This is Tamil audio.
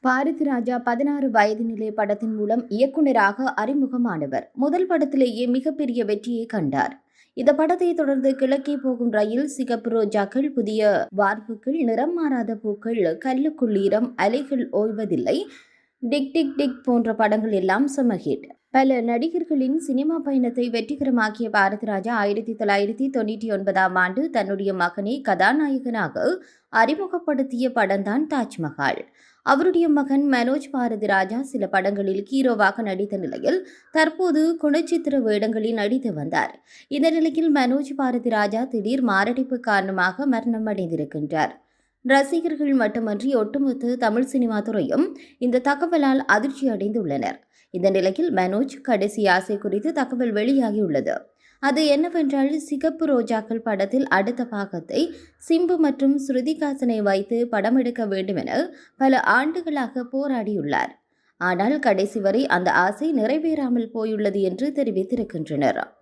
பாரதி ராஜா பதினாறு வயது நிலை படத்தின் மூலம் இயக்குனராக அறிமுகமானவர். முதல் படத்திலேயே மிகப்பெரிய வெற்றியை கண்டார். இந்த படத்தை தொடர்ந்து கிழக்கே போகும் ரயில் சிகப்பு ரோஜாக்கள் புதிய வார்ப்புகள் நிறம் மாறாத பூக்கள் கல்லுக்குள்ளீரம் அலைகள் ஓய்வதில்லை. டிக் டிக் டிக் போன்ற படங்கள் எல்லாம் சமஹிட் பல நடிகர்களின் சினிமா பயணத்தை வெற்றிகரமாக்கிய பாரதிராஜா ஆயிரத்தி தொள்ளாயிரத்தி தொண்ணூற்றி ஒன்பதாம் ஆண்டு தன்னுடைய மகனை கதாநாயகனாக அறிமுகப்படுத்திய படம்தான் தாஜ்மஹால். அவருடைய மகன் மனோஜ் பாரதிராஜா சில படங்களில் ஹீரோவாக நடித்த நிலையில் தற்போது குணச்சித்திர வேடங்களில் நடித்து வந்தார். இந்த நிலையில் மனோஜ் பாரதிராஜா திடீர் மாரடைப்பு காரணமாக மரணம் அடைந்திருக்கின்றார். ரசிகர்கள் மட்டுமன்றி ஒட்டுமொத்த தமிழ் சினிமா துறையும் இந்த தகவலால் அதிர்ச்சி அடைந்துள்ளனர் இந்த நிலையில் மனோஜ் கடைசி ஆசை குறித்து தகவல் வெளியாகியுள்ளது. அது என்னவென்றால் சிகப்பு ரோஜாக்கள் படத்தில் அடுத்த பாகத்தை சிம்பு மற்றும் ஸ்ருதிகாசனை வைத்து படம் எடுக்க வேண்டும் என பல ஆண்டுகளாக போராடியுள்ளார். ஆனால் கடைசி வரை அந்த ஆசை நிறைவேறாமல் போயுள்ளது என்று தெரிவித்திருக்கின்றனர்.